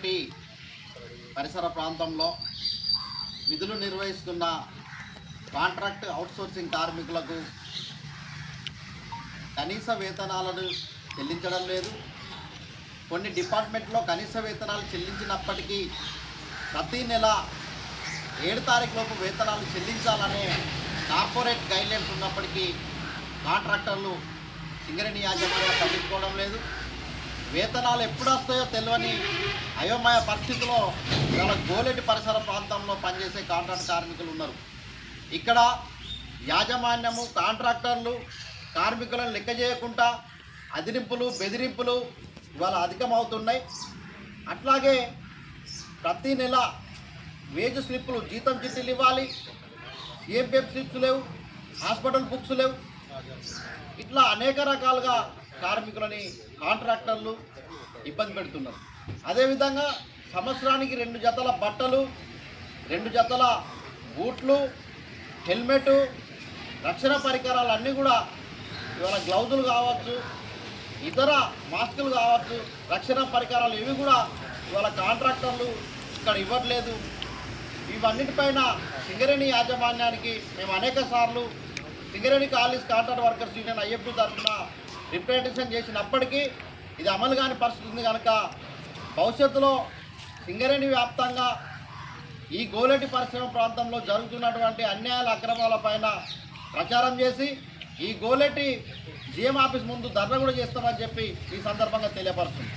గోలెట్టి పరిసర ప్రాంతంలో విధులు నిర్వహిస్తున్న కాంట్రాక్ట్ అవుట్సోర్సింగ్ కార్మికులకు కనీస వేతనాలను చెల్లించడం లేదు. కొన్ని డిపార్ట్మెంట్లో కనీస వేతనాలు చెల్లించినప్పటికీ ప్రతి నెల ఏడు తారీఖులోపు వేతనాలు చెల్లించాలనే కార్పొరేట్ గైడ్లైన్స్ ఉన్నప్పటికీ కాంట్రాక్టర్లు సింగరేణి యాజమాన్యం పట్టించుకోవడం లేదు. వేతనాలు ఎప్పుడు వస్తాయో తెలియని అయోమయ పరిస్థితిలో ఇవాళ గోలెటి పరిసర ప్రాంతంలో పనిచేసే కాంట్రాక్ట్ కార్మికులు ఉన్నారు. ఇక్కడ యాజమాన్యము కాంట్రాక్టర్లు కార్మికులను లెక్క చేయకుండా అదిరింపులు బెదిరింపులు ఇవాళ అధికమవుతున్నాయి. అట్లాగే ప్రతి నెల వేజ్ స్లిప్పులు జీతం చిట్టీలు ఇవ్వాలి. ఏపీఎఫ్ స్లిప్స్ లేవు హాస్పిటల్ బుక్స్ లేవు. ఇట్లా అనేక రకాలుగా కార్మికులని కాంట్రాక్టర్లు ఇబ్బంది పెడుతున్నారు. అదేవిధంగా సంవత్సరానికి రెండు జతల బట్టలు రెండు జతల బూట్లు హెల్మెట్ రక్షణ పరికరాలు అన్నీ కూడా ఇవాళ గ్లౌజులు కావచ్చు ఇతర మాస్కులు కావచ్చు రక్షణ పరికరాలు ఇవి కూడా ఇవాళ కాంట్రాక్టర్లు ఇక్కడ ఇవ్వట్లేదు. ఇవన్నిటిపైన సింగరేణి యాజమాన్యానికి మేము అనేక సార్లు Singareni college contract workers union IFT తరఫున రిప్రజెంటేషన్ చేసినప్పటికీ ఇది అమలు కాని పరిస్థితి ఉంది కనుక భవిష్యత్తులో సింగరేణి వ్యాప్తంగా ఈ గోలెటి పరిశ్రమ ప్రాంతంలో జరుగుతున్నటువంటి అన్యాయాల అక్రమాలపైన ప్రచారం చేసి ఈ గోలెటి జిఎం ఆఫీస్ ముందు ధర్నా కూడా చేస్తామని చెప్పి ఈ సందర్భంగా తెలియపరుస్తుంది